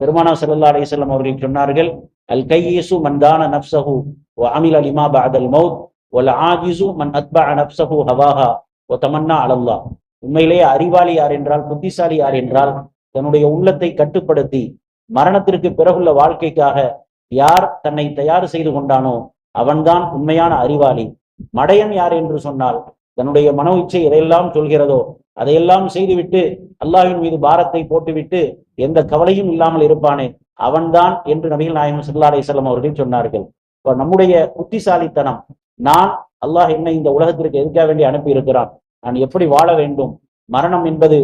பெருமானா சல்லா அலிசல்லாம் அவர்கள் சொன்னார்கள் அல் கையீசு மன்தான நப்சஹு அமில் அலிமா பாதல் மவுத் ஒல் ஆஜிசு மன் அத்பா நப்சஹு ஹவாஹா ஒ தமன்னா அலல்லா உண்மையிலேயே அறிவாளி யார் என்றால் புத்திசாலி யார் என்றால் தன்னுடைய உள்ளத்தை கட்டுப்படுத்தி மரணத்திற்கு பிறகுள்ள வாழ்க்கைக்காக யார் தன்னை தயார் செய்து கொண்டானோ அவன்தான் உண்மையான அறிவாளி. மடையன் யார் என்று சொன்னால் தன்னுடைய மனோ இச்சை எதையெல்லாம் சொல்கிறதோ அதையெல்லாம் செய்துவிட்டு அல்லாஹின் மீது பாரத்தை போட்டுவிட்டு எந்த கவலையும் இல்லாமல் இருப்பானே? அவன்தான் என்று நபிகள் நாயகம் சல்லா அலைஹி அவர்கள் சொன்னார்கள். இப்போ நம்முடைய புத்திசாலித்தனம் நான் அல்லாஹ் என்னை இந்த உலகத்திற்கு எதுக்காக வேண்டி அனுப்பி இருக்கிறான் நான் எப்படி வாழ வேண்டும்? மரணம் என்பது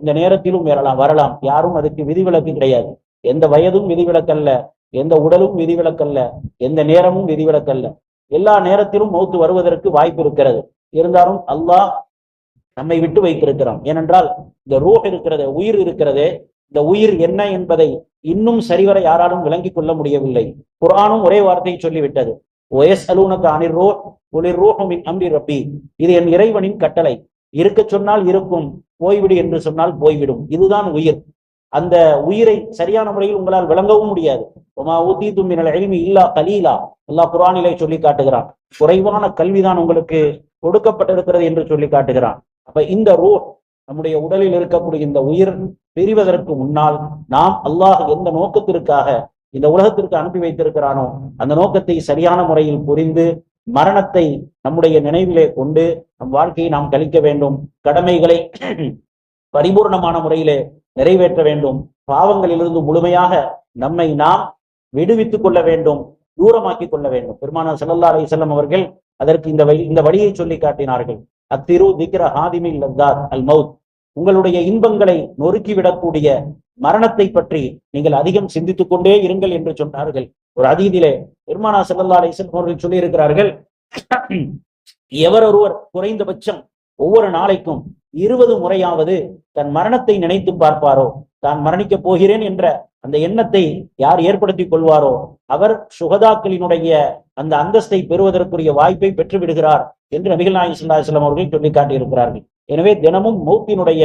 இந்த நேரத்திலும் வரலாம் வரலாம். யாரும் அதுக்கு விதிவிலக்கு கிடையாது. எந்த வயதும் விதிவிலக்கல்ல எந்த உடலும் விதிவிலக்கல்ல எந்த நேரமும் விதிவிலக்கல்ல. எல்லா நேரத்திலும் மௌத்து வருவதற்கு வாய்ப்பு இருக்கிறது. இருந்தாலும் அல்லாஹ் நம்மை விட்டு வைத்திருக்கிறோம் ஏனென்றால் இந்த ரூஹ் இருக்கிறது உயிர் இருக்கிறது இந்த உயிர் என்ன என்பதை இன்னும் சரிவர யாராலும் விளங்கிக் கொள்ள முடியவில்லை. குரானும் ஒரே வார்த்தையை சொல்லிவிட்டது. ஒயஸ் அலூனக்கு அனிர் ரோ ஒளிர் ரூஹுமின் அம்பி ரப்பி. இது என் இறைவனின் கட்டளை. இருக்க சொன்னால் இருக்கும் போய்விடு என்று சொன்னால் போய்விடும். இதுதான் உயிர். அந்த உயிரை சரியான முறையில் உங்களால் விளங்கவும் முடியாது. உமா ஊத்தி தும்பினல் எளிமை இல்லா கலீலா. எல்லா குரானிலே சொல்லி காட்டுகிறான். குறைவான கல்விதான் உங்களுக்கு கொடுக்கப்பட்டிருக்கிறது என்று சொல்லி காட்டுகிறான். அப்ப இந்த ரூ நம்முடைய உடலில் இருக்கக்கூடிய இந்த உயிர் பிரிவதற்கு முன்னால் நாம் அல்லாஹ் எந்த நோக்கத்திற்காக இந்த உலகத்திற்கு அனுப்பி வைத்திருக்கிறானோ அந்த நோக்கத்தை சரியான முறையில் புரிந்து மரணத்தை நம்முடைய நினைவிலே கொண்டு நம் வாழ்க்கையை நாம் கழிக்க வேண்டும். கடமைகளை பரிபூர்ணமான முறையிலே நிறைவேற்ற வேண்டும். பாவங்களிலிருந்து முழுமையாக நம்மை நாம் விடுவித்துக் கொள்ள வேண்டும். தூரமாக்கி கொள்ள வேண்டும். பெருமானா செல்லல்லா அலைஹி அவர்கள் அதற்கு இந்த வழி இந்த வழியை சொல்லி காட்டினார்கள். அத்திரு திக்ர ஹாதிமில் லத்தார் அல் மவுத் உங்களுடைய இன்பங்களை நொறுக்கிவிடக்கூடிய மரணத்தை பற்றி நீங்கள் அதிகம் சிந்தித்துக் கொண்டே இருங்கள் என்று சொன்னார்கள். ஒரு அதீதிலே பெருமானா செல்லல்லா அலைஹி அவர்கள் சொல்லியிருக்கிறார்கள் எவர் ஒருவர் குறைந்தபட்சம் ஒவ்வொரு நாளைக்கும் இருபது முறையாவது தன் மரணத்தை நினைத்து பார்ப்பாரோ தான் மரணிக்கப் போகிறேன் என்ற அந்த எண்ணத்தை யார் ஏற்படுத்திக் கொள்வாரோ அவர் சுகதாக்களினுடைய அந்த அந்தஸ்தை பெறுவதற்குரிய வாய்ப்பை பெற்று விடுகிறார் என்று நபிகள் நாயகம் ஸல்லல்லாஹு அவர்கள் சொல்லி காட்டியிருக்கிறார்கள். எனவே தினமும் மௌத்தினுடைய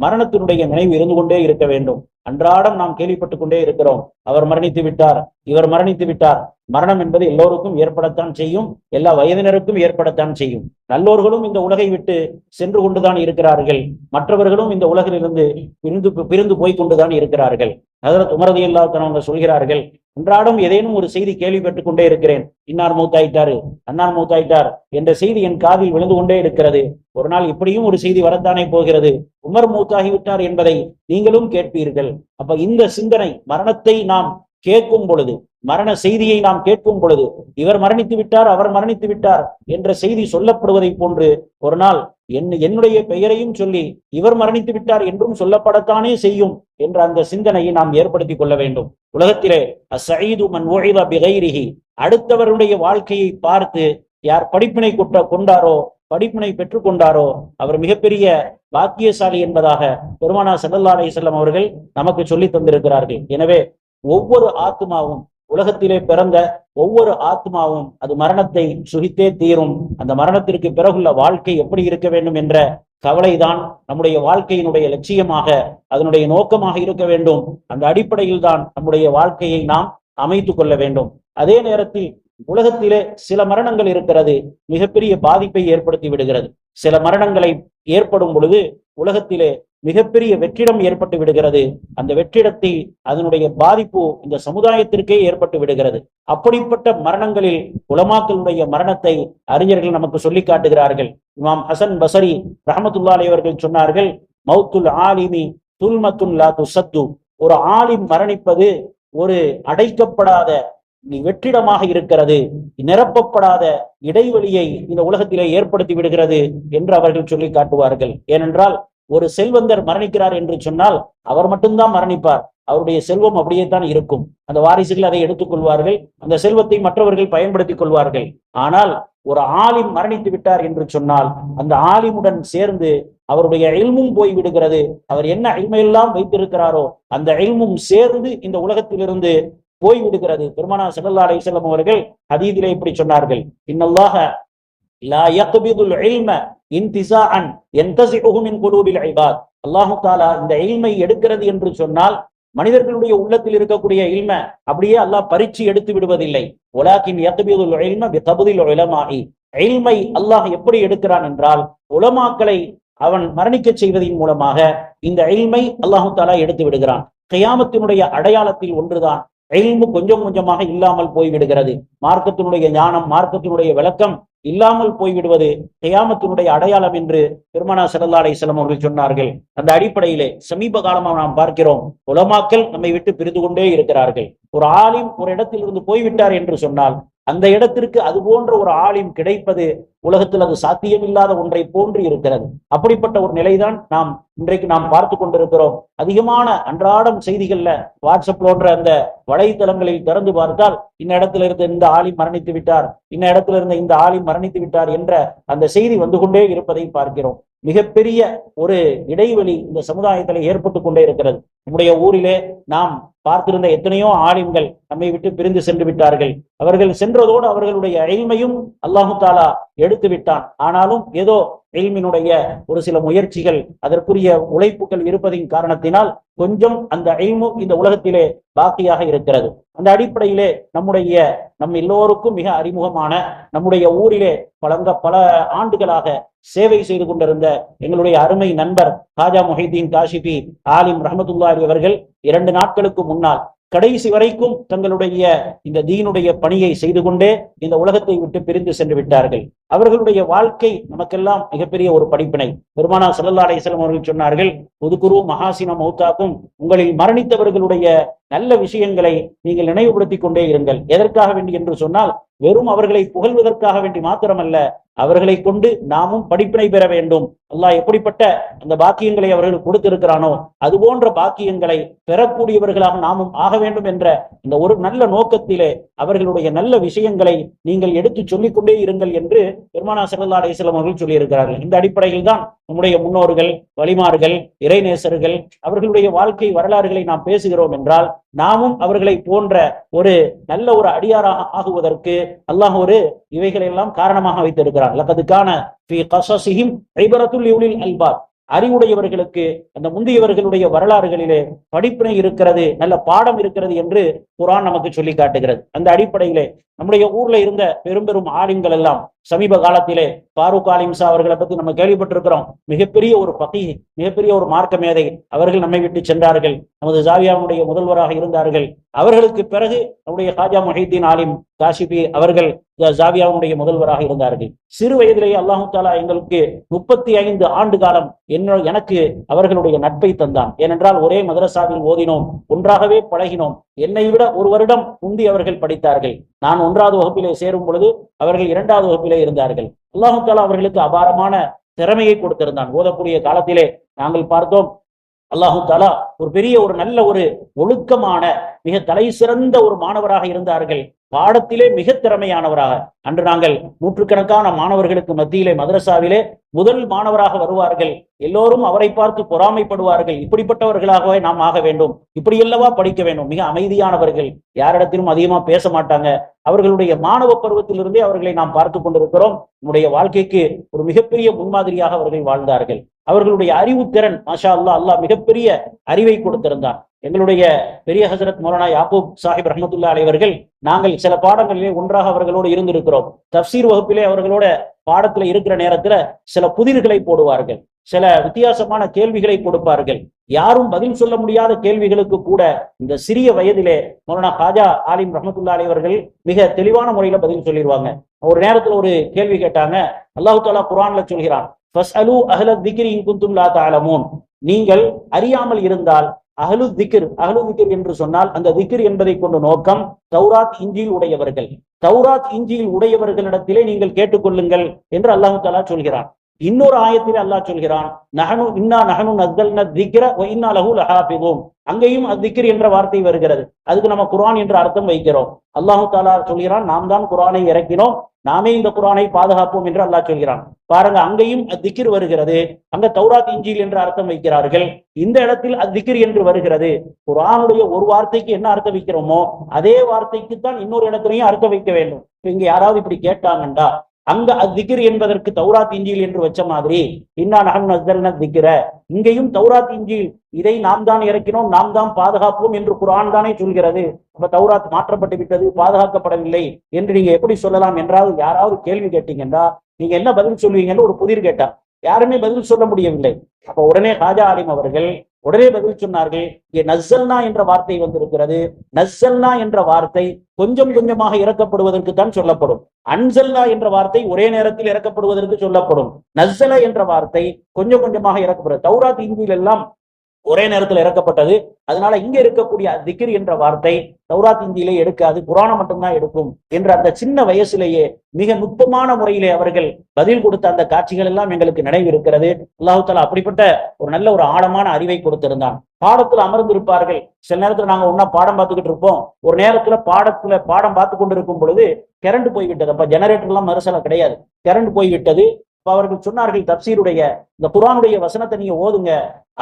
மரணத்தினுடைய நினைவு இருந்து கொண்டே இருக்க வேண்டும். அன்றாடம் நாம் கேள்விப்பட்டுக் கொண்டே இருக்கிறோம். அவர் மரணித்து விட்டார். இவர் மரணித்து விட்டார். மரணம் என்பது எல்லோருக்கும் ஏற்படத்தான் செய்யும். எல்லா வயதினருக்கும் ஏற்படத்தான் செய்யும். நல்லோர்களும் இந்த உலகை விட்டு சென்று கொண்டுதான் இருக்கிறார்கள். மற்றவர்களும் இந்த உலகிலிருந்து பிரிந்து பிரிந்து போய் கொண்டுதான் இருக்கிறார்கள். ஹசரத் உமரதி இல்லாதவங்க சொல்கிறார்கள் அன்றாடம் ஏதேனும் ஒரு செய்தி கேள்விப்பட்டுக் கொண்டே இருக்கிறேன். இன்னார் மூத்தாயிட்டாரு அன்னார் மூத்தாயிட்டார் என்ற செய்தி என் காதில் விழுந்து கொண்டே இருக்கிறது. ஒரு நாள் இப்படியும் ஒரு செய்தி வரத்தானே போகிறது. உமர் மூத்தாகிவிட்டார் என்பதை நீங்களும் கேட்பீர்கள். அப்ப இந்த சிந்தனை மரணத்தை நாம் கேட்கும் பொழுது மரண செய்தியை நாம் கேட்கும் பொழுது இவர் மரணித்து விட்டார் அவர் மரணித்து விட்டார் என்ற செய்தி சொல்லப்படுவதை போன்று ஒரு நாள் என் என்னுடைய பெயரையும் சொல்லி இவர் மரணித்து விட்டார் என்றும் சொல்லப்படத்தானே செய்யும் என்ற அந்த சிந்தனையை நாம் ஏற்படுத்திக் கொள்ள வேண்டும். உலகத்திலே அசைது மன் ஓய்வ பிகைரிஹி அடுத்தவருடைய வாழ்க்கையை பார்த்து யார் படிப்பினை கொட்ட கொண்டாரோ படிப்பினை பெற்றுக் கொண்டாரோ அவர் மிகப்பெரிய பாக்கியசாலி என்பதாக பெருமானா சல்லல்லா அலிசல்லம் அவர்கள் நமக்கு சொல்லி தந்திருக்கிறார்கள். எனவே ஒவ்வொரு ஆத்மாவும் உலகத்திலே பிறந்த ஒவ்வொரு ஆத்மாவும் அது மரணத்தை சுகித்தே தீரும். அந்த மரணத்திற்கு பிறகுள்ள வாழ்க்கை எப்படி இருக்க வேண்டும் என்ற கவலைதான் நம்முடைய வாழ்க்கையினுடைய லட்சியமாக அதனுடைய நோக்கமாக இருக்க வேண்டும். அந்த அடிப்படையில் தான் நம்முடைய வாழ்க்கையை நாம் அமைத்து கொள்ள வேண்டும். அதே நேரத்தில் உலகத்திலே சில மரணங்கள் இருக்கிறது மிகப்பெரிய பாதிப்பை ஏற்படுத்தி விடுகிறது. சில மரணங்களை ஏற்படும் பொழுது உலகத்திலே மிகப்பெரிய வெற்றிடம் ஏற்பட்டு விடுகிறது. அந்த வெற்றிடத்தை அதனுடைய பாதிப்பு இந்த சமுதாயத்திற்கே ஏற்பட்டு விடுகிறது. அப்படிப்பட்ட மரணங்களில் உலமாக்களுடைய மரணத்தை அறிஞர்கள் நமக்கு சொல்லி காட்டுகிறார்கள். இமாம் ஹசன் பசரி ரஹமத்துல்லா அவர்கள் சொன்னார்கள் மௌத்துல் ஆலிமி துல்மத்துல் லா துசத்து. ஒரு ஆலிம் மரணிப்பது ஒரு அடைக்கப்படாத வெற்றிடமாக இருக்கிறது நிரப்பப்படாத இடைவெளியை இந்த உலகத்திலே ஏற்படுத்தி விடுகிறது என்று அவர்கள் சொல்லி காட்டுவார்கள். ஏனென்றால் ஒரு செல்வந்தர் மரணிக்கிறார் என்று சொன்னால் அவர் மட்டும்தான் மரணிப்பார். அவருடைய செல்வம் அப்படியே தான் இருக்கும். அந்த வாரிசுகள் அதை எடுத்துக் கொள்வார்கள். அந்த செல்வத்தை மற்றவர்கள் பயன்படுத்திக் கொள்வார்கள். ஆனால் ஒரு ஆலிம் மரணித்து விட்டார் என்று சொன்னால் அந்த ஆலிமுடன் சேர்ந்து அவருடைய இல்மும் போய் விடுகிறது. அவர் என்ன இல்மையெல்லாம் வைத்திருக்கிறாரோ அந்த இல்மும் சேர்ந்து இந்த உலகத்திலிருந்து போய் விடுகிறது. பெருமானா சல்லா அலை செல்லம் அவர்கள் ஹதீதிலே இப்படி சொன்னார்கள். இன்னல்லாக இன்திசாஅன் யன்தஸிஹு மின் குலூபில் இபாத். அல்லாஹ் தஆலா இந்த இல்மை எடுக்கிறது என்று சொன்னால் மனிதர்களுடைய உள்ளத்தில் இருக்கக்கூடிய இல்ம அப்படியே அல்லாஹ் பறிச்சு எடுத்து விடுவதில்லை. உலாக்கின் யக்பீதுல் இல்ம இல்மை அல்லாஹ் எப்படி எடுக்கிறான் என்றால் உலமாக்களை அவன் மரணிக்க செய்வதன் மூலமாக இந்த இல்மை அல்லாஹு தாலா எடுத்து விடுகிறான். கயாமத்தினுடைய அடையாளத்தில் ஒன்றுதான். இல்மு கொஞ்சம் கொஞ்சமாக இல்லாமல் போய்விடுகிறது. மார்க்கத்தினுடைய ஞானம் மார்க்கத்தினுடைய விளக்கம் இல்லாமல் போய்விடுவது கியாமத்தினுடைய அடையாளம் என்று பெருமானா சல்லா அலிஸ்லாம் அவர்கள் சொன்னார்கள். அந்த அடிப்படையிலே சமீப காலமாக நாம் பார்க்கிறோம். உலமாக்கள் நம்மை விட்டு பிரிந்து கொண்டே இருக்கிறார்கள். ஒரு ஆலிம் ஒரு இடத்தில் இருந்து போய்விட்டார் என்று சொன்னால் அந்த இடத்திற்கு அது போன்ற ஒரு ஆலிம் கிடைப்பது உலகத்தில் அது சாத்தியமில்லாத ஒன்றை போன்று இருக்கிறது. அப்படிப்பட்ட ஒரு நிலைதான் நாம் இன்றைக்கு நாம் பார்த்து கொண்டிருக்கிறோம். அதிகமான அன்றாடம் செய்திகள்ல வாட்ஸ்அப் போன்ற அந்த வலைத்தளங்களில் திறந்து பார்த்தால் இந்த இடத்துல இருந்து இந்த ஆளி மரணித்து விட்டார் இந்த இடத்துல இருந்த இந்த ஆலிம் மரணித்து விட்டார் என்ற அந்த செய்தி வந்து கொண்டே இருப்பதை பார்க்கிறோம். மிகப்பெரிய ஒரு இடைவெளி இந்த சமுதாயத்தில் ஏற்பட்டு கொண்டே இருக்கிறது. நம்முடைய ஊரிலே நாம் பார்த்திருந்த எத்தனையோ ஆலிம்கள் நம்மை விட்டு பிரிந்து சென்று விட்டார்கள். அவர்கள் சென்றதோடு அவர்களுடைய எளிமையும் அல்லாஹு தாலா எடுத்து விட்டான். ஆனாலும் ஏதோ எல்மினுடைய ஒரு சில முயற்சிகள் அதற்குரிய உழைப்புகள் இருப்பதின் காரணத்தினால் கொஞ்சம் அந்த எய்மு இந்த உலகத்திலே பாக்கியாக இருக்கிறது. அந்த அடிப்படையிலே நம்முடைய நம் எல்லோருக்கும் மிக அறிமுகமான நம்முடைய ஊரிலே பலங்க பல ஆண்டுகளாக சேவை செய்து கொண்டிருந்த எங்களுடைய அருமை நண்பர் ஹாஜா மொஹிதீன் காஷிபி ஆலிம் ரஹமத்துல்லாரி அவர்கள் இரண்டு நாட்களுக்கு முன்னால் கடைசி வரைக்கும் தங்களுடைய இந்த தீனுடைய பணியை செய்து கொண்டே இந்த உலகத்தை விட்டு பிரிந்து சென்று விட்டார்கள். அவர்களுடைய வாழ்க்கை நமக்கெல்லாம் மிகப்பெரிய ஒரு படிப்பினை. பெருமானா சல்லல்லா அலிஸ்லாம் அவர்கள் சொன்னார்கள் புதுக்குரு மகாசின மௌத்தாக்கும் உங்களில் மரணித்தவர்களுடைய நல்ல விஷயங்களை நீங்கள் நினைவுபடுத்திக் கொண்டே இருங்கள். எதற்காக வேண்டி? என்று சொன்னால் வெறும் அவர்களை புகழ்வதற்காக வேண்டி மாத்திரமல்ல அவர்களை கொண்டு நாமும் படிப்பினை பெற வேண்டும். அல்லாஹ் எப்படிப்பட்ட அந்த பாக்கியங்களை அவர்கள் கொடுத்திருக்கிறானோ அது போன்ற பாக்கியங்களை பெறக்கூடியவர்களாக நாமும் ஆக வேண்டும் என்ற இந்த ஒரு நல்ல நோக்கத்திலே அவர்களுடைய நல்ல விஷயங்களை நீங்கள் எடுத்து சொல்லிக்கொண்டே இருங்கள் என்று பெருமானா சல்லா அலிஸ்லாம் அவர்கள் சொல்லியிருக்கிறார்கள். இந்த அடிப்படையில் தான் நம்முடைய முன்னோர்கள் வழிமார்கள் இறைநேசர்கள் அவர்களுடைய வாழ்க்கை வரலாறுகளை நாம் பேசுகிறோம் என்றால் நாமும் அவர்களை போன்ற ஒரு நல்ல ஒரு அடியாராக ஆகுவதற்கு அல்லாஹ் ஒரு இவைகளை எல்லாம் காரணமாக வைத்திருக்கிறார் லக்கதுக்கான அல்பார் அறிவுடையவர்களுக்கு அந்த முந்தையவர்களுடைய வரலாறுகளிலே படிப்பினை இருக்கிறது நல்ல பாடம் இருக்கிறது என்று குரான் நமக்கு சொல்லி காட்டுகிறது. அந்த அடிப்படையிலே நம்முடைய ஊர்ல இருந்த பெரும் பெரும் ஆலிம்கள் எல்லாம் சமீப காலத்திலே பாரூக் அலிம்சா அவர்களை பத்தி நம்ம கேள்விப்பட்டிருக்கிறோம். மிகப்பெரிய ஒரு பகி மிகப்பெரிய ஒரு மார்க்க மேதை. அவர்கள் நம்மை விட்டு சென்றார்கள். நமது ஜாவியாவுடைய முதல்வராக இருந்தார்கள். அவர்களுக்கு பிறகு நம்முடைய ஹாஜா மொஹிதீன் ஆலிம் காஷிபி அவர்கள் ஜாவியாவுடைய முதல்வராக இருந்தார்கள். சிறு வயதிலேயே அல்லாஹு தாலா எங்களுக்கு முப்பத்தி ஐந்து ஆண்டு காலம் என்ன எனக்கு அவர்களுடைய நட்பை தந்தான். ஏனென்றால் ஒரே மதரசாவில் ஓதினோம். ஒன்றாகவே பழகினோம். என்னை விட ஒரு வருடம் முந்தி அவர்கள் படித்தார்கள். நான் ஒன்றாவது வகுப்பிலே சேரும் பொழுது அவர்கள் இரண்டாவது வகுப்பிலே இருந்தார்கள். அல்லாஹு தாலா அவர்களுக்கு அபாரமான திறமையை கொடுத்திருந்தான். ஓதக்கூடிய காலத்திலே நாங்கள் பார்த்தோம் அல்லாஹு தாலா ஒரு பெரிய ஒரு நல்ல ஒரு ஒழுக்கமான மிக தலை சிறந்த ஒரு மாணவராக இருந்தார்கள். பாடத்திலே மிக திறமையானவராக. அன்று நாங்கள் நூற்றுக்கணக்கான மாணவர்களுக்கு மத்தியிலே மதரசாவிலே முதல் மாணவராக வருவார்கள். எல்லோரும் அவரை பார்த்து பொறாமைப்படுவார்கள். இப்படிப்பட்டவர்களாகவே நாம் ஆக வேண்டும். இப்படி அல்லவா படிக்க வேண்டும். மிக அமைதியானவர்கள். யாரிடத்திலும் அதிகமா பேச மாட்டாங்க. அவர்களுடைய மாணவ பருவத்திலிருந்தே அவர்களை நாம் பார்த்து கொண்டிருக்கிறோம். நம்முடைய வாழ்க்கைக்கு ஒரு மிகப்பெரிய முன்மாதிரியாக அவர்கள் வாழ்ந்தார்கள். அவர்களுடைய அறிவு திறன் மாஷா அல்லா அல்லாஹ் மிகப்பெரிய அறிவை கொடுத்திருந்தான். எங்களுடைய பெரிய ஹசரத் மௌலானா யாபூப் சாஹிப் ரஹமத்துல்லா அலைவர்கள் நாங்கள் சில பாடங்களிலே ஒன்றாக அவர்களோடு இருந்திருக்கிறோம். தப்சீர் வகுப்பிலே அவர்களோட பாடத்துல இருக்கிற நேரத்துல சில புதிர்களை போடுவார்கள். சில வித்தியாசமான கேள்விகளை கொடுப்பார்கள். யாரும் பதில் சொல்ல முடியாத கேள்விகளுக்கு கூட இந்த சிறிய வயதிலே மௌலானா ஹாஜா ஆலிம் ரஹமத்துல்லா அலைவர்கள் மிக தெளிவான முறையில பதில் சொல்லிடுவாங்க ஒரு நேரத்துல ஒரு கேள்வி கேட்டாங்க. அல்லாஹு தாலா குரான்ல சொல்கிறான் நீங்கள் அறியாமல் இருந்தால் அகலு திக்ர் அகலு திக்ர் என்று சொன்னால் அந்த திக்ர் என்பதை கொண்ட நோக்கம் தௌராத் இஞ்சியில் உடையவர்கள். தௌராத் இஞ்சியில் உடையவர்களிடத்திலே நீங்கள் கேட்டுக்கொள்ளுங்கள் என்று அல்லாஹு தாலா சொல்கிறார் இன்னொரு ஆயத்தில் அல்லாஹ் சொல்கிறான் நகனு இன்னா நகனு நத்தல் திக்ர இன்னா லஹு லஹாபிதும் அங்கேயும் அத்திக்ர் என்ற வார்த்தை வருகிறது. அதுக்கு நம்ம குரான் என்று அர்த்தம் வைக்கிறோம். அல்லாஹு தாலா சொல்கிறான் நாம் தான் குரானை இறக்கினோம் நாமே இந்த குரானை பாதுகாப்போம் என்று அல்லாஹ் சொல்கிறான். பாருங்க அங்கேயும் அத்திக்கிர் வருகிறது. அங்க தௌராத் இஞ்சில் என்று அர்த்தம் வைக்கிறார்கள். இந்த இடத்தில் அத்திக்கிர் என்று வருகிறது. குரானுடைய ஒரு வார்த்தைக்கு என்ன அர்த்தம் வைக்கிறோமோ அதே வார்த்தைக்கு தான் இன்னொரு இடத்துலையும் அர்த்தம் வைக்க வேண்டும். இங்க யாராவது இப்படி கேட்டாங்கண்டா அங்க அத்திகிர் என்பதற்கு தௌராத் இஞ்சியில் என்று வச்ச மாதிரி இன்னா நகன் நஸ்தல்ன திக்கிற இங்கேயும் தௌராத் இஞ்சியில் இதை நாம் தான் இறக்கினோம் நாம் தான் பாதுகாப்போம் என்று குரான் தானே சொல்கிறது. அப்ப தௌராத் மாற்றப்பட்டு விட்டது பாதுகாக்கப்படவில்லை என்று நீங்க எப்படி சொல்லலாம் என்றால் யாராவது கேள்வி கேட்டீங்கன்னா நீங்க என்ன பதில் சொல்லுவீங்கன்னு ஒரு புதிர் கேட்டா யாருமே பதில் சொல்ல முடியவில்லை. அப்ப உடனே ஹாஜா ஆலிம் அவர்கள் உடனே பதில் சொன்னார்கள் இங்கே நஸ்ஸல்னா என்ற வார்த்தை வந்திருக்கிறது. நஸ்ஸல்னா என்ற வார்த்தை கொஞ்சம் கொஞ்சமாக இறக்கப்படுவதற்கு தான் சொல்லப்படும். அன்சல்னா என்ற வார்த்தை ஒரே நேரத்தில் இறக்கப்படுவதற்கு சொல்லப்படும். நஸ்ஸல என்ற வார்த்தை கொஞ்சம் கொஞ்சமாக இறக்கப்படும் தௌராத் இந்தியில் எல்லாம் ஒரே நேரத்தில் இறக்கப்பட்டது. அதனால இங்க இருக்கக்கூடிய திகிர் என்ற வார்த்தை தௌராத் இந்தியிலே எடுக்காது புராணம் மட்டும்தான் எடுக்கும் என்ற அந்த சின்ன வயசுலேயே மிக நுட்பமான முறையிலே அவர்கள் பதில் கொடுத்த அந்த காட்சிகள் எல்லாம் எங்களுக்கு நினைவிருக்கிறது. அல்லாஹு தாலா அப்படிப்பட்ட ஒரு நல்ல ஒரு ஆழமான அறிவை கொடுத்திருந்தான். பாடத்துல அமர்ந்திருப்பார்கள். சில நேரத்துல நாங்க ஒன்னா பாடம் பார்த்துக்கிட்டு இருப்போம். ஒரு நேரத்துல பாடத்துல பாடம் பார்த்து கொண்டு இருக்கும் பொழுது கரண்ட் போய்விட்டது. அப்ப ஜெனரேட்டர் எல்லாம் மறுசல கிடையாது. கரண்ட் போய்விட்டது. அவர்கள் சொன்னார்கள் தப்சீருடைய இந்த குரானுடைய வசனத்தை நீங்க ஓதுங்க.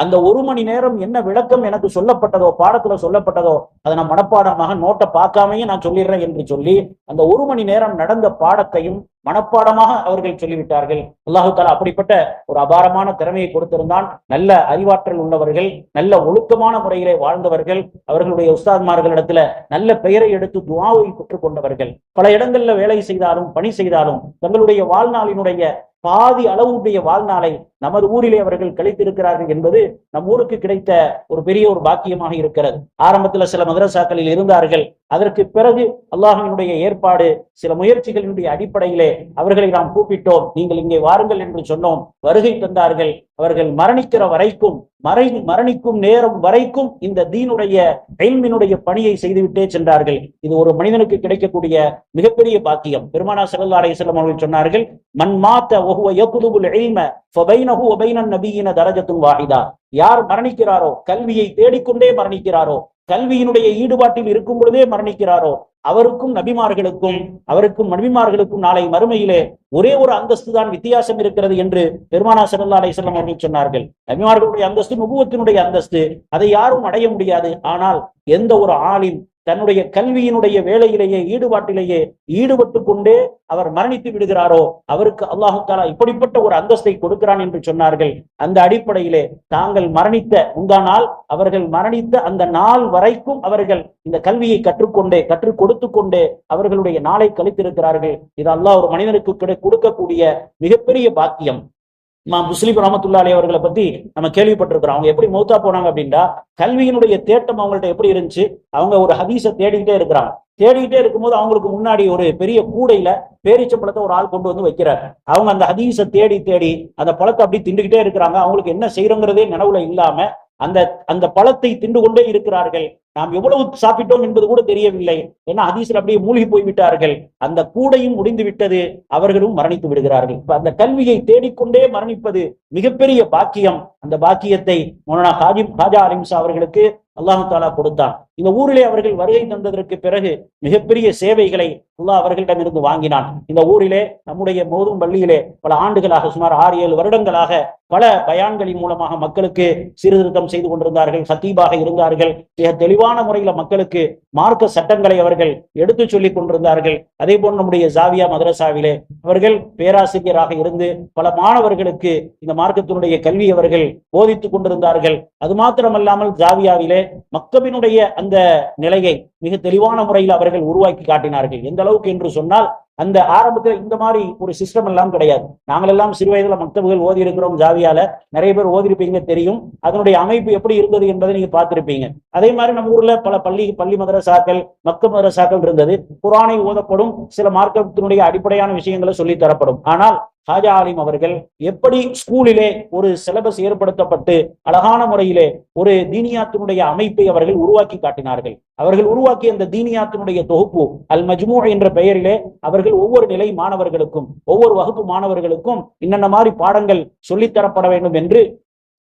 அந்த ஒரு மணி நேரம் என்ன விளக்கம் எனக்கு சொல்லப்பட்டதோ பாடத்துல சொல்லப்பட்டதோ அதை நான் மனப்பாடமாக நோட்டை பார்க்காமையே நான் சொல்லிடுறேன் என்று சொல்லி அந்த ஒரு மணி நேரம் நடந்த பாடத்தையும் மனப்பாடமாக அவர்கள் சொல்லிவிட்டார்கள். அல்லாஹு தாலா அப்படிப்பட்ட ஒரு அபாரமான திறமையை கொடுத்திருந்தான். நல்ல அறிவாற்றல் உள்ளவர்கள் நல்ல ஒழுக்கமான முறையிலே வாழ்ந்தவர்கள் அவர்களுடைய உஸ்தாத்மார்களிடத்துல நல்ல பெயரை எடுத்து துவாவை பெற்றுக் கொண்டவர்கள். பல இடங்கள்ல வேலை செய்தாலும் பணி செய்தாலும் தங்களுடைய வாழ்நாளினுடைய பாதி அளவுடைய வாழ்நாளை நமது ஊரிலே அவர்கள் கழித்திருக்கிறார்கள் என்பது நம் ஊருக்கு கிடைத்த ஒரு பெரிய ஒரு பாக்கியமாக இருக்கிறது. ஆரம்பத்துல சில மதரசாக்களில் இருந்தார்கள். அதற்கு பிறகு அல்லாஹினுடைய ஏற்பாடு சில முயற்சிகளினுடைய அடிப்படையிலே அவர்களை நாம் கூப்பிட்டோம். நீங்கள் இங்கே வாருங்கள் என்று சொன்னோம். வருகை தந்தார்கள். அவர்கள் மரணிக்கிற வரைக்கும் மறை மரணிக்கும் நேரம் வரைக்கும் இந்த தீனுடைய எல்மினுடைய பணியை செய்துவிட்டே சென்றார்கள். இது ஒரு மனிதனுக்கு கிடைக்கக்கூடிய மிகப்பெரிய பாக்கியம். பெருமானா சல்லா அலையம் அவர்கள் சொன்னார்கள் மண் மாத்த ஒஹுவ யகுதுபுல் ஃபபைனஹு நபியின தரஜத்துன் வாஹிதா. யார் மரணிக்கிறாரோ கல்வியை தேடிக்கொண்டே மரணிக்கிறாரோ கல்வியினுடைய ஈடுபாட்டில் இருக்கும் பொழுதே மரணிக்கிறாரோ? அவருக்கும் நபிமார்களுக்கும் அவருக்கும் நபிமார்களுக்கும் நாளை மறுமையிலே ஒரே ஒரு அந்தஸ்து தான் வித்தியாசம் இருக்கிறது என்று பெருமானா சல்லா அலிஸ்லாம் அவர்கள் சொன்னார்கள். நபிமார்களுடைய அந்தஸ்து நுபுவத்தினுடைய அந்தஸ்து அதை யாரும் அடைய முடியாது. ஆனால் எந்த ஒரு ஆளின் தன்னுடைய கல்வியினுடைய வேலையிலேயே ஈடுபாட்டிலேயே ஈடுபட்டு கொண்டே அவர் மரணித்து விடுகிறாரோ அவருக்கு அல்லாஹு தாலா இப்படிப்பட்ட ஒரு அந்தஸ்தை கொடுக்கிறான் என்று சொன்னார்கள். அந்த அடிப்படையிலே தாங்கள் மரணித்த முந்தா நாள் அவர்கள் மரணித்த அந்த நாள் வரைக்கும் அவர்கள் இந்த கல்வியை கற்றுக்கொண்டே கற்றுக் கொடுத்து கொண்டே அவர்களுடைய நாளை கழித்திருக்கிறார்கள். இது அல்லாஹ் ஒரு மனிதனுக்கு கிடை கொடுக்கக்கூடிய மிகப்பெரிய பாக்கியம். மா முஸ்லீம் ரஹமத்துல்லாலே அவர்களை பத்தி நம்ம கேள்விப்பட்டிருக்கிறோம். அவங்க எப்படி மௌத்தா போனாங்க அப்படின்னா கல்வியினுடைய தேட்டம் அவங்கள்ட்ட எப்படி இருந்துச்சு? அவங்க ஒரு ஹதீஸை தேடிக்கிட்டே இருக்கிறாங்க. தேடிக்கிட்டே இருக்கும்போது அவங்களுக்கு முன்னாடி ஒரு பெரிய கூடையில பேரிச்ச ஒரு ஆள் கொண்டு வந்து வைக்கிறார். அவங்க அந்த ஹதீஸை தேடி தேடி அந்த பழத்தை அப்படி திண்டுகிட்டே இருக்கிறாங்க. அவங்களுக்கு என்ன செய்யறோங்கிறதே நினைவுல இல்லாம அந்த அந்த பழத்தை திண்டு கொண்டே இருக்கிறார்கள். நாம் எவ்வளவு சாப்பிட்டோம் என்பது கூட தெரியவில்லை. ஏன்னா ஹதீஸ்ல அப்படியே மூழ்கி போய் விட்டார்கள் அந்த கூடையும் முடிந்து விட்டது அவர்களும் மரணித்து விடுகிறார்கள். இப்ப அந்த கல்வியை தேடிக்கொண்டே மரணிப்பது மிகப்பெரிய பாக்கியம். அந்த பாக்கியத்தை ஹாஜிம் ஹாஜா அலிம்சா அவர்களுக்கு அல்லாஹு தாலா கொடுத்தான். இந்த ஊரிலே அவர்கள் வருகை தந்ததற்கு பிறகு மிகப்பெரிய சேவைகளை அல்லாஹ் அவர்களிடமிருந்து வாங்கினான். இந்த ஊரிலே நம்முடைய மோதும் பள்ளியிலே பல ஆண்டுகளாக சுமார் ஆறு ஏழு வருடங்களாக பல பயான்களின் மூலமாக மக்களுக்கு சீர்திருத்தம் செய்து கொண்டிருந்தார்கள் சத்தீபாக இருந்தார்கள் மிக தெளிவாக தெளிவான முறையில் மக்களுக்கு மார்க்க சட்டங்களை அவர்கள் எடுத்து சொல்லிக் கொண்டிருந்தார்கள். அதே போல் நம்முடைய ஜாவியா மதரசாவிலே அவர்கள் பேராசிரியராக இருந்து பல மாணவர்களுக்கு இந்த மார்க்கத்தினுடைய கல்வி அவர்கள் போதித்துக் கொண்டிருந்தார்கள். அது மாத்திரமல்லாமல் ஜாவியாவிலே மக்கபினுடைய அந்த நிலையை மிக தெளிவான முறையில் அவர்கள் உருவாக்கி காட்டினார்கள். எந்த அளவுக்கு என்று சொன்னால் அந்த ஆரம்பத்தில் இந்த மாதிரி ஒரு சிஸ்டம் எல்லாம் கிடையாது. நாங்கள் எல்லாம் சிறு வயதுல மக்தபுகள் ஓதி இருக்கிறோம் ஜாவியால. நிறைய பேர் ஓதிருப்பீங்க தெரியும். அதனுடைய அமைப்பு எப்படி இருந்தது என்பதை நீங்க பார்த்திருப்பீங்க. அதே மாதிரி நம்ம ஊர்ல பல பள்ளி பள்ளி மதரசாக்கள் மக்க மதரசாக்கள் இருந்தது. குரானை ஓதப்படும் சில மார்க்கத்தினுடைய அடிப்படையான விஷயங்களை சொல்லி தரப்படும். ஆனால் ஹாஜா ஆலிம் அவர்கள் எப்படி ஸ்கூலிலே ஒரு சிலபஸ் ஏற்படுத்தப்பட்டு அழகான முறையிலே ஒரு தீனியாத்தினுடைய அமைப்பை அவர்கள் உருவாக்கி காட்டினார்கள். அவர்கள் உருவாக்கிய அந்த தீனியாத்தினுடைய தொகுப்பு அல் மஜ்மூ என்ற பெயரிலே அவர்கள் ஒவ்வொரு நிலை மாணவர்களுக்கும் ஒவ்வொரு வகுப்பு மாணவர்களுக்கும் இன்னென்ன மாதிரி பாடங்கள் சொல்லித்தரப்பட வேண்டும் என்று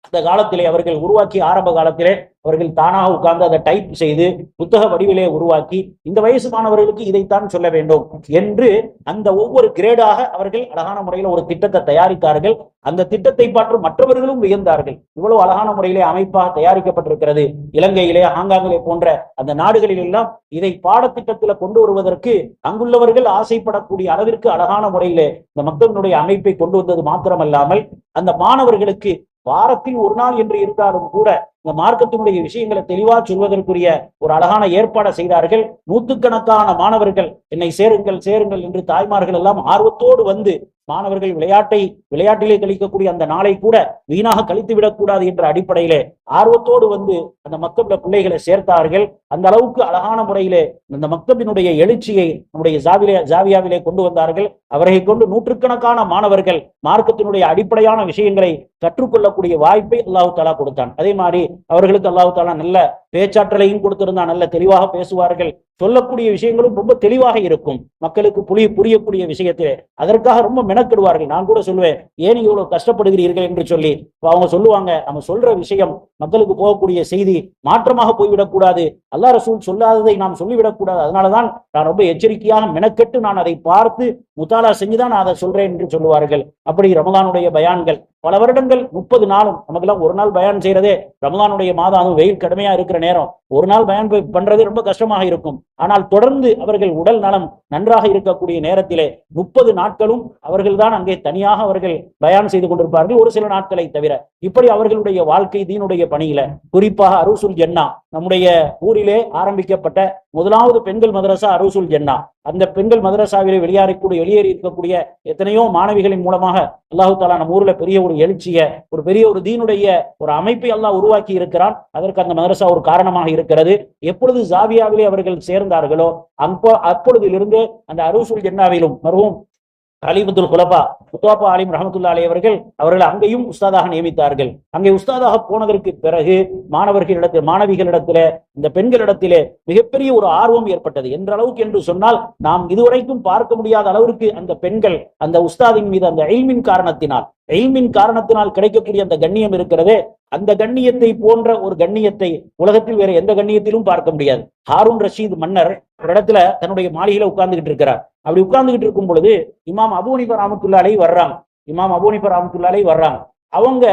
அந்த காலத்திலே அவர்கள் உருவாக்கி ஆரம்ப காலத்திலே அவர்கள் தானாக உட்கார்ந்து அதை டைப் செய்து புத்தக வடிவிலே உருவாக்கி இந்த வயசு மாணவர்களுக்கு இதைத்தான் சொல்ல வேண்டும் என்று அந்த ஒவ்வொரு கிரேடாக அவர்கள் அழகான முறையில் ஒரு திட்டத்தை தயாரித்தார்கள். அந்த திட்டத்தை பார்த்து மற்றவர்களும் வியந்தார்கள். இவ்வளவு அழகான முறையிலே அமைப்பாக தயாரிக்கப்பட்டிருக்கிறது. இலங்கையிலே ஹாங்காங்கிலே போன்ற அந்த நாடுகளில் எல்லாம் இதை பாடத்திட்டத்தில் கொண்டு வருவதற்கு அங்குள்ளவர்கள் ஆசைப்படக்கூடிய அளவிற்கு அழகான முறையிலே இந்த மக்களினுடைய அமைப்பை கொண்டு வந்தது மாத்திரமல்லாமல் அந்த மாணவர்களுக்கு வாரத்தில் ஒரு நாள் என்று இருந்தாலும் கூட இந்த மார்க்கத்தினுடைய விஷயங்களை தெளிவா சொல்வதற்குரிய ஒரு அழகான ஏற்பாடை செய்தார்கள். நூத்துக்கணக்கான மாணவர்கள் என்னை சேருங்கள் சேருங்கள் என்று தாய்மார்கள் எல்லாம் ஆர்வத்தோடு வந்து மாணவர்கள் விளையாட்டை விளையாட்டிலே கழிக்கக்கூடிய அந்த நாளை கூட வீணாக கழித்து விடக்கூடாது என்ற அடிப்படையிலே ஆர்வத்தோடு வந்து அந்த மக்கள பிள்ளைகளை சேர்த்தார்கள். அந்த அளவுக்கு அழகான முறையிலே இந்த மக்தபினுடைய எழுச்சியை நம்முடைய ஜாவிலே ஜாவியாவிலே கொண்டு வந்தார்கள். அவரை கொண்டு நூற்றுக்கணக்கான மாணவர்கள் மார்க்கத்தினுடைய அடிப்படையான விஷயங்களை கற்றுக்கொள்ளக்கூடிய வாய்ப்பை அல்லாஹு தாலா கொடுத்தான். அதே மாதிரி அவர்களுக்கு அல்லாஹு தாலா நல்ல பேச்சாற்றலையும் கொடுத்திருந்தா நல்ல தெளிவாக பேசுவார்கள். சொல்லக்கூடிய விஷயங்களும் ரொம்ப தெளிவாக இருக்கும். மக்களுக்கு புரிய புரியக்கூடிய விஷயத்திலே. அதற்காக ரொம்ப மெனக்கெடுவார்கள். நான் கூட சொல்லுவேன் ஏன் இவ்வளவு கஷ்டப்படுகிறீர்கள்? என்று சொல்லி. அவங்க சொல்லுவாங்க நம்ம சொல்ற விஷயம் மக்களுக்கு போகக்கூடிய செய்தி மாற்றமாக போய்விடக்கூடாது. அல்லா ரசூல் சொல்லாததை நாம் சொல்லிவிடக்கூடாது. அதனாலதான் நான் ரொம்ப எச்சரிக்கையாக மெனக்கெட்டு நான் அதை பார்த்து முத்தாலா செஞ்சுதான் நான் அதை சொல்றேன் என்று சொல்லுவார்கள். அப்படி ரமதானுடைய பயான்கள். பல வருடங்கள் முப்பது நாளும் நமக்கெல்லாம் ஒரு நாள் பயான் செய்யறதே ரமதானுடைய மாதம் அதுவும் வெயில் கடுமையா இருக்கிற நேரம். ஒரு நாள் பயன் பண்றது ரொம்ப கஷ்டமாக இருக்கும். ஆனால் தொடர்ந்து அவர்கள் உடல் நலம் நன்றாக இருக்கக்கூடிய நேரத்திலே முப்பது நாட்களும் அவர்கள்தான் அங்கே தனியாக அவர்கள் பயான் செய்து கொண்டிருப்பார்கள். ஒரு சில நாட்களை தவிர. இப்படி அவர்களுடைய வாழ்க்கை தீனுடைய பணியில. குறிப்பாக அரூசுல் ஜென்னா. நம்முடைய ஊரிலே ஆரம்பிக்கப்பட்ட முதலாவது பெண்கள் மதரசா அரூசுல் ஜென்னா. அந்த பெண்கள் மதரசாவிலே வெளியேறக்கூடிய வெளியேறி இருக்கக்கூடிய எத்தனையோ மாணவிகளின் மூலமாக அல்லாஹு தாலா நம்ம ஊர்ல பெரிய ஒரு எழுச்சிய ஒரு பெரிய ஒரு தீனுடைய ஒரு அமைப்பை அல்லாஹ் உருவாக்கி இருக்கிறான் அதற்கு அந்த மதரசா ஒரு காரணமாக இருக்கிறது. எப்பொழுது ஜாவியாவிலே அவர்கள் சேர்ந்தார்களோ அப்போ அப்பொழுதிலிருந்து அந்த அருசுல் ஜென்னாவிலும் மருவும் அலிமுத்துல் குலபா முத்தாப்பா அலிம் ரஹமத்துல்லா அலி அவர்கள் அவர்கள் அங்கேயும் உஸ்தாதாக நியமித்தார்கள். அங்கே உஸ்தாதாக போனதற்கு பிறகு மாணவர்களிடத்தில் மாணவிகளிடத்தில இந்த பெண்களிடத்திலே மிகப்பெரிய ஒரு ஆர்வம் ஏற்பட்டது. என்ற அளவுக்கு என்று சொன்னால் நாம் இதுவரைக்கும் பார்க்க முடியாத அளவிற்கு அந்த பெண்கள் அந்த உஸ்தாதின் மீது அந்த எய்மின் காரணத்தினால் எய்மின் காரணத்தினால் கிடைக்கக்கூடிய அந்த கண்ணியம் இருக்கிறதே அந்த கண்ணியத்தை போன்ற ஒரு கண்ணியத்தை உலகத்தில் வேற எந்த கண்ணியத்திலும் பார்க்க முடியாது. ஹாரூன் ரஷீத் மன்னர் ஒரு இடத்துல தன்னுடைய மாளிகையில உட்கார்ந்துகிட்டு இருக்கிறார். அப்படி உட்கார்ந்துகிட்டு இருக்கும் பொழுது இமாம் அபூனிபர் ராமத்துல்லாலே வர்றாங்க. இமாம் அபூனிபர் ராமத்துல்லாலே வர்றாங்க. அவங்க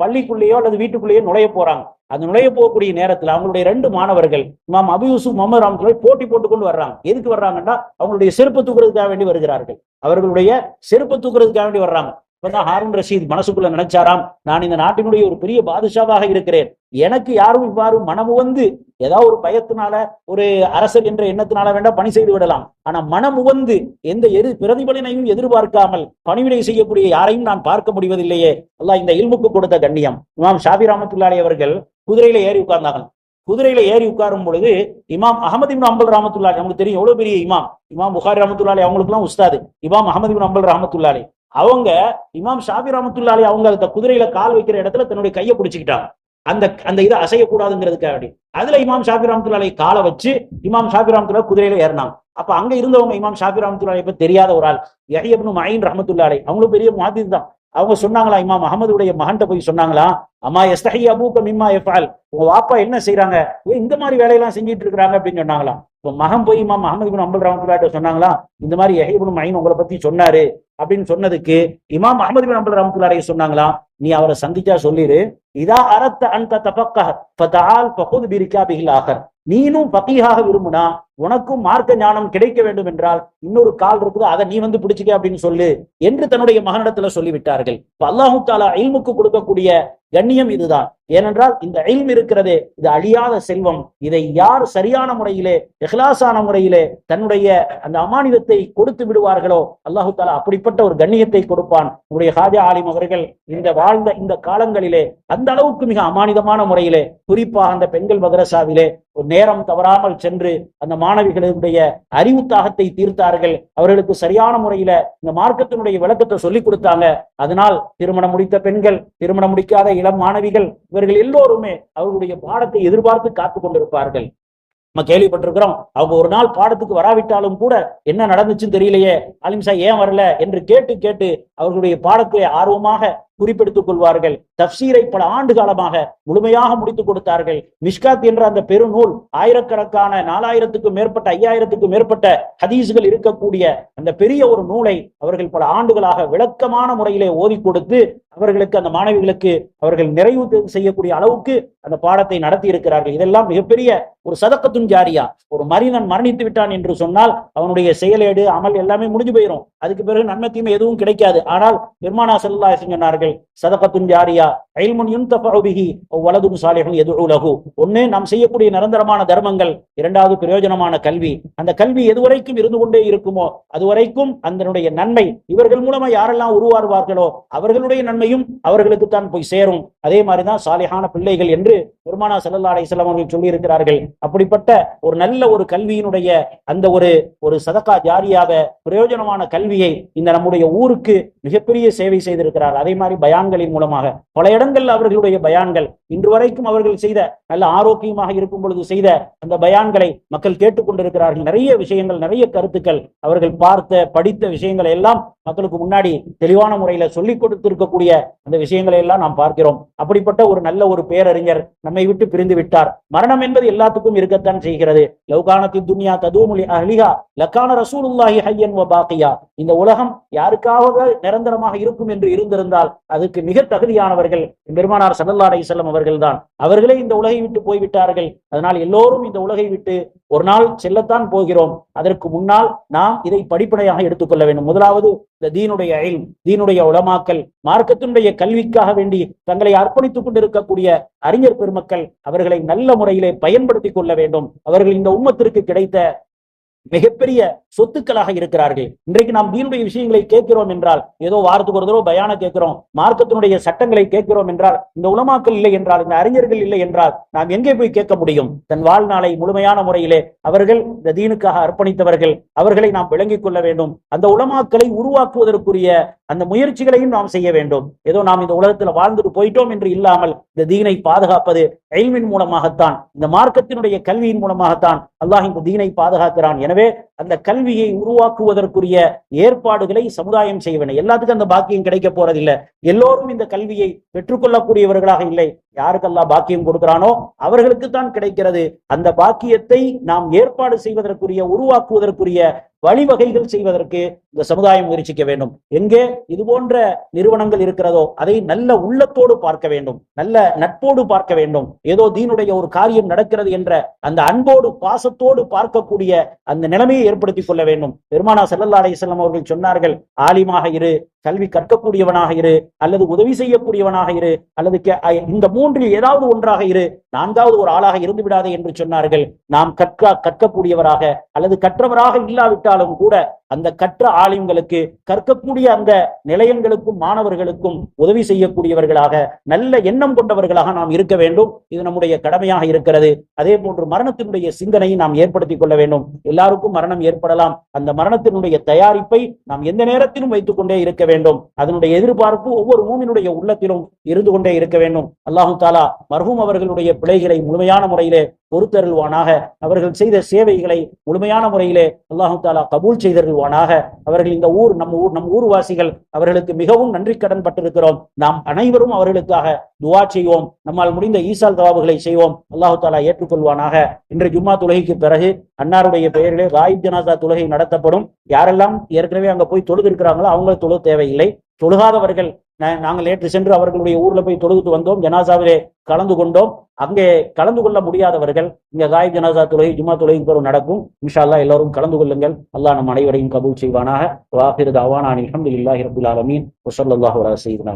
பள்ளிக்குள்ளேயோ அல்லது வீட்டுக்குள்ளேயோ நுழைய போறாங்க. அந்த நுழைய போகக்கூடிய நேரத்துல அவங்களுடைய ரெண்டு மாணவர்கள் இமாம் அபு யூசுப் முகமது ராமத்துல்லாய் போட்டி போட்டுக்கொண்டு வர்றாங்க. எதுக்கு வர்றாங்கன்னா அவங்களுடைய செருப்பு தூக்குறதுக்காக வேண்டி வருகிறார்கள். அவர்களுடைய செருப்பு தூக்குறதுக்காக வேண்டி வர்றாங்க. இப்பதான் ஹாரூன் ரஷீத் மனசுக்குள்ள நினைச்சாராம் நான் இந்த நாட்டினுடைய ஒரு பெரிய பாதுஷாவாக இருக்கிறேன். எனக்கு யாரும் இவ்வாறு மனமு வந்து ஏதாவது ஒரு பயத்தினால ஒரு அரசர் என்ற எண்ணத்தினால வேண்டாம் பணி செய்து விடலாம். ஆனா மனம் உவந்து எந்த எது பிரதிபலனையும் எதிர்பார்க்காமல் பணிவிடை செய்யக்கூடிய யாரையும் நான் பார்க்க முடிவதில்லையே. அல்லாஹ் இந்த இல்முக்கு கொடுத்த கண்ணியம். இமாம் ஷாபி ராமத்துல்லாலே அவர்கள் குதிரையில ஏறி உட்கார்ந்தாங்க குதிரையில ஏறி உட்காரும் பொழுது இமாம் அகமது இபின் அம்பல் ராமத்துல்லாலே நமக்கு தெரியும் எவ்வளவு பெரிய இமாம். இமாம் புகாரி ராமத்துல்லாலே அவங்களுக்கு எல்லாம் உஸ்தாது. இமாம் அகமது இபின் அம்பல் ராமத்துல்லாலே அவங்க இமாம் ஷாபி ராமத்துல்லாலே அவங்க அந்த குதிரையில கால் வைக்கிற இடத்துல தன்னுடைய கையை பிடிச்சிக்கிட்டாங்க. அந்த அந்த இதை அசையக்கூடாதுங்கிறதுக்காக அப்படி அதுல இமாம் ஷாபி ரஹமத்துல்லாலை காலை வச்சு இமாம் ஷாபி ரஹமத்துல்லா குதிரையில ஏறினாங்க. அப்ப அங்க இருந்தவங்க இமாம் ஷாபி ரஹமத்துல்லாலை இப்ப தெரியாத ஒரு ஆள். எஹியப்னு மயின் ரஹமத்துல்லாலை அவங்களும் பெரிய மாதிரி தான். அவங்க சொன்னாங்களா இமாம் அகமதுடைய மகன்கிட்ட போய் சொன்னாங்களா அம்மா எஸ்தஹி அபூக்க மிம்மா எஃபால் உங்க வாப்பா என்ன செய்யறாங்க இந்த மாதிரி வேலையெல்லாம் செஞ்சுட்டு இருக்கிறாங்க அப்படின்னு சொன்னாங்களா இப்போ மகம் போய் இமாம் அகமது பின் அம்பல் ரஹமத்துல்லாட்ட சொன்னாங்களா? இந்த மாதிரி யஹிபுன் மயின் உங்களை பத்தி சொன்னாரு அப்படின்னு சொன்னதுக்கு இமாம் அகமது பின் அம்பல் ரஹமத்துல்லாரை சொன்னாங்களா? நீ அவரை சந்திச்சா சொல்லிரு. இதா அரத்த அந்த தபக்கால் பகுது பிரிக்கா பிகில் ஆகர். நீனும் பக்கீகாக விரும்புனா உனக்கும் மார்க்க ஞானம் கிடைக்க வேண்டும் என்றால் இன்னொரு கால் இருக்குது அதை நீ வந்து பிடிச்சிக்க அப்படின்னு சொல்லு என்று தன்னுடைய மகனிடத்துல சொல்லிவிட்டார்கள். இப்ப அல்லாஹு தாலா இல்முக்கு கொடுக்கக்கூடிய கண்ணியம் இதுதான். ஏனென்றால் இந்த இல்ம் இருக்கிறதே இது அழியாத செல்வம். இதை யார் சரியான முறையிலே எஹ்லாசான முறையிலே தன்னுடைய அந்த அமானிதத்தை கொடுத்து விடுவார்களோ அல்லாஹு தாலா அப்படிப்பட்ட ஒரு கண்ணியத்தை கொடுப்பான். உங்களுடைய ஹாஜா ஆலிம் அவர்கள் இந்த வாழ்ந்த இந்த காலங்களிலே அந்த அளவுக்கு மிக அமானிதமான முறையிலே குறிப்பாக அந்த பெண்கள் மதரசாவிலே ஒரு நேரம் தவறாமல் சென்று அந்த மாணவிகளுடைய அறிவு தாகத்தை தீர்த்தார்கள். அவர்களுக்கு சரியான முறையில இந்த மார்க்கத்தினுடைய விளக்கத்தை சொல்லிக் கொடுத்தாங்க. அதனால் திருமணம் முடித்த பெண்கள் திருமணம் முடிக்காத இளம் மாணவிகள் இவர்கள் எல்லோருமே அவர்களுடைய பாடத்தை எதிர்பார்த்து காத்து கொண்டிருப்பார்கள். நம்ம கேள்விப்பட்டிருக்கிறோம் அவங்க ஒரு நாள் பாடத்துக்கு வராவிட்டாலும் கூட என்ன நடந்துச்சுன்னு தெரியலையே அலிம்சா ஏன் வரல என்று கேட்டு கேட்டு அவர்களுடைய பாடத்தை ஆர்வமாக குறிப்பெடுத்துக் கொள்வார்கள் தப்சீரை பல ஆண்டு காலமாக முழுமையாக முடித்துக் கொடுத்தார்கள். மிஷ்காத் என்ற அந்த பெருநூல் ஆயிரக்கணக்கான நாலாயிரத்துக்கும் மேற்பட்ட ஐயாயிரத்துக்கும் மேற்பட்ட ஹதீஸ்கள் இருக்கக்கூடிய அந்த பெரிய ஒரு நூலை அவர்கள் பல ஆண்டுகளாக விளக்கமான முறையிலே ஓதி கொடுத்து அவர்களுக்கு அந்த மாணவிகளுக்கு அவர்கள் நிறைவு செய்யக்கூடிய அளவுக்கு அந்த பாடத்தை நடத்தி இருக்கிறார்கள் இதெல்லாம் மிகப்பெரிய ஒரு சதக்கத்துன் ஜாரியா. ஒரு மனிதன் மரணித்து விட்டான் என்று சொன்னால் அவனுடைய செயலேடு அமல் எல்லாமே முடிஞ்சு போயிடும் அதுக்கு பிறகு நன்மை தீமை எதுவும் கிடைக்காது. ஆனால் நிர்மாணா செல்லா சொன்னார்கள் சதக்கத்துன் ஜாரியா. ஐல்முன் யுந்தபிகி வலதும் சாலைகள் எது உலகு ஒண்ணு நாம் செய்யக்கூடிய நிரந்தரமான தர்மங்கள் இரண்டாவது பிரயோஜனமான கல்வி. அந்த கல்வி எதுவரைக்கும் இருந்து கொண்டே இருக்குமோ அதுவரைக்கும் அதனுடைய நன்மை இவர்கள் மூலமா யாரெல்லாம் உருவாருவார்களோ அவர்களுடைய நன்மையும் அவர்களுக்கு தான் போய் சேரும். அதே மாதிரிதான் சாலையான பிள்ளைகள் என்று பெருமானா செல்லல்லா அலிஸ்லாம் அவர்கள் சொல்லி இருக்கிறார்கள் அப்படிப்பட்ட ஒரு நல்ல ஒரு கல்வியினுடைய அந்த ஒரு ஒரு சதக்கா ஜாரியாக பிரயோஜனமான கல்வியை இந்த நம்முடைய ஊருக்கு மிகப்பெரிய சேவை செய்திருக்கிறார். அதே மாதிரி பயான்களின் மூலமாக. பல இடங்கள் அவர்களுடைய பயான்கள். இன்று வரைக்கும் அவர்கள் செய்த நல்ல ஆரோக்கியமாக இருக்கும் பொழுது செய்த அந்த பயான்களை மக்கள் கேட்டுக்கொண்டிருக்கிறார்கள் நிறைய விஷயங்கள் நிறைய கருத்துக்கள் அவர்கள் பார்த்த படித்த விஷயங்களை எல்லாம் மக்களுக்கு முன்னாடி தெளிவான முறையில சொல்லிக் கொடுத்திருக்கக்கூடிய அந்த விஷயங்களை எல்லாம் நாம் பார்க்கிறோம். அப்படிப்பட்ட ஒரு நல்ல ஒரு பேரறிஞர் நம்மை விட்டு பிரிந்து விட்டார். மரணம் என்பது எல்லாத்துக்கும் இருக்கத்தான் செய்கிறது. லவ்கானத்தி துன்யா ததுமொழி அலிகா லக்கான ரசூலுல்லாஹி ஹையன் வ பாக்கியா. இந்த உலகம் யாருக்காக நிரந்தரமாக இருக்கும் என்று இருந்திருந்தால் அதுக்கு மிக தகுதியானவர்கள் பெருமானார் சல்லல்லாடை செல்லம் அவர்கள் தான் அவர்களே இந்த உலகை விட்டு போய்விட்டார்கள். அதனால் எல்லோரும் இந்த உலகை விட்டு ஒரு நாள் செல்லத்தான் போகிறோம். அதற்கு முன்னால் நாம் இதை படிப்படையாக எடுத்துக்கொள்ள வேண்டும். முதலாவது இந்த தீனுடைய அயல் தீனுடைய உலமாக்கல் மார்க்கத்தினுடைய கல்விக்காக வேண்டி தங்களை அர்ப்பணித்துக் கொண்டிருக்கக்கூடிய அறிஞர் பெருமக்கள் அவர்களை நல்ல முறையிலே பயன்படுத்திக் கொள்ள வேண்டும். அவர்கள் இந்த உம்மத்திற்கு கிடைத்த மிகப்பெரிய சொத்துக்களாக இருக்கிறார்கள். இன்றைக்கு நாம் தீனுடைய விஷயங்களை கேட்கிறோம் என்றால் ஏதோ வாரத்துக்கு ஒரு தடவை பயான கேட்கிறோம் மார்க்கத்தினுடைய சட்டங்களை கேட்கிறோம் என்றால் இந்த உலமாக்கள் இல்லை என்றால் இந்த அறிஞர்கள் இல்லை என்றால் நாம் எங்கே போய் கேட்க முடியும்? தன் வாழ்நாளை முழுமையான முறையிலே அவர்கள் இந்த தீனுக்காக அர்ப்பணித்தவர்கள் அவர்களை நாம் விளங்கிக் கொள்ள வேண்டும். அந்த உலமாக்களை உருவாக்குவதற்குரிய அந்த முயற்சிகளையும் நாம் செய்ய வேண்டும். ஏதோ நாம் இந்த உலகத்துல வாழ்ந்துட்டு போயிட்டோம் என்று இல்லாமல் இந்த தீனை பாதுகாப்பது எல்மின் மூலமாகத்தான் இந்த மார்க்கத்தினுடைய கல்வியின் மூலமாகத்தான் அல்லாஹ் இந்த தீனை பாதுகாக்கிறான். எனவே அந்த கல்வியை உருவாக்குவதற்குரிய ஏற்பாடுகளை சமுதாயம் செய்ய வேண்டும். எல்லாத்துக்கும் அந்த பாக்கியம் கிடைக்க போறதில்லை. எல்லோரும் இந்த கல்வியை பெற்றுக்கொள்ளக்கூடியவர்களாக இல்லை. யாருக்கெல்லாம் பாக்கியம் கொடுக்கிறானோ அவர்களுக்கு தான் கிடைக்கிறது. அந்த பாக்கியத்தை நாம் ஏற்பாடு செய்வதற்குரிய உருவாக்குவதற்குரிய வழிவகைகள் செய்வதற்கு இந்த சமுதாயம் முயற்சிக்க வேண்டும். எங்கே? இது போன்ற நிறுவனங்கள் இருக்கிறதோ அதை நல்ல உள்ளத்தோடு பார்க்க வேண்டும். நல்ல நட்போடு பார்க்க வேண்டும். ஏதோ தீனுடைய ஒரு காரியம் நடக்கிறது என்ற அந்த அன்போடு பாசத்தோடு பார்க்கக்கூடிய அந்த நிலைமையை ஏற்படுத்திக் கொள்ள வேண்டும். பெருமானா செல்லல்லா அலையம் அவர்கள் சொன்னார்கள் ஆலிமாக இரு கல்வி கற்கக்கூடியவனாக இரு அல்லது உதவி செய்யக்கூடியவனாக இரு அல்லது இந்த மூன்றில் ஏதாவது ஒன்றாக இரு நான்காவது ஒரு ஆளாக இருந்து விடாதே என்று சொன்னார்கள். நாம் கற்க கற்கக்கூடியவராக அல்லது கற்றவராக இல்லாவிட்டாலும் கூட அந்த கற்ற ஆலயங்களுக்கு கற்கக்கூடிய அந்த நிலையங்களுக்கும் மாணவர்களுக்கும் உதவி செய்யக்கூடியவர்களாக நல்ல எண்ணம் கொண்டவர்களாக நாம் இருக்க வேண்டும். இது நம்முடைய கடமையாக இருக்கிறது. அதே போன்று மரணத்தினுடைய சிந்தனையை நாம் ஏற்படுத்திக் கொள்ள வேண்டும். எல்லாருக்கும் மரணம் ஏற்படலாம். அந்த மரணத்தினுடைய தயாரிப்பை நாம் எந்த நேரத்திலும் வைத்துக் கொண்டே இருக்க வேண்டும். அதனுடைய எதிர்பார்ப்பு ஒவ்வொரு மூமினுடைய உள்ளத்திலும் இருந்து கொண்டே இருக்க வேண்டும். அல்லாஹு தாலா மர்ஹூம் அவர்களுடைய பிழைகளை முழுமையான முறையிலே பொறுத்தருள்வானாக. அவர்கள் செய்த சேவைகளை முழுமையான முறையிலே அல்லாஹு தாலா கபூல் செய்தருள்வானாக. அவர்கள் இந்த ஊர் நம்ம ஊர் நம் ஊர்வாசிகள் அவர்களுக்கு மிகவும் நன்றி கடன் பட்டிருக்கிறோம். நாம் அனைவரும் அவர்களுக்காக துவா செய்வோம். நம்மால் முடிந்த ஈசால் தவாபுகளை செய்வோம். அல்லாஹு தாலா ஏற்றுக்கொள்வானாக. இன்று ஜும்மா துலகைக்கு பிறகு அன்னாருடைய பெயரிலே ராயிப் ஜனாதா துலகை நடத்தப்படும். யாரெல்லாம் ஏற்கனவே அங்க போய் தொழுது இருக்கிறாங்களோ அவங்க தொழு தேவையில்லை. தொழுகாதவர்கள் நாங்கள் நேற்று சென்று அவர்களுடைய ஊர்ல போய் தொழுதுட்டு வந்தோம் ஜனாசாவிலே கலந்து கொண்டோம். அங்கே கலந்து கொள்ள முடியாதவர்கள் இங்க காய் ஜனாசா தொழுகை ஜுமா தொழுகை பெறும் நடக்கும். இன்ஷா எல்லாரும் கலந்து கொள்ளுங்கள். அல்லாஹ் நம் அனைவரையும் கபூல் செய்வானாக. வாஹிர் தாவான் அலமதுல்லாஹி ரபுல் ஆலமீன். வசல்லாஹு அலா சையதுனா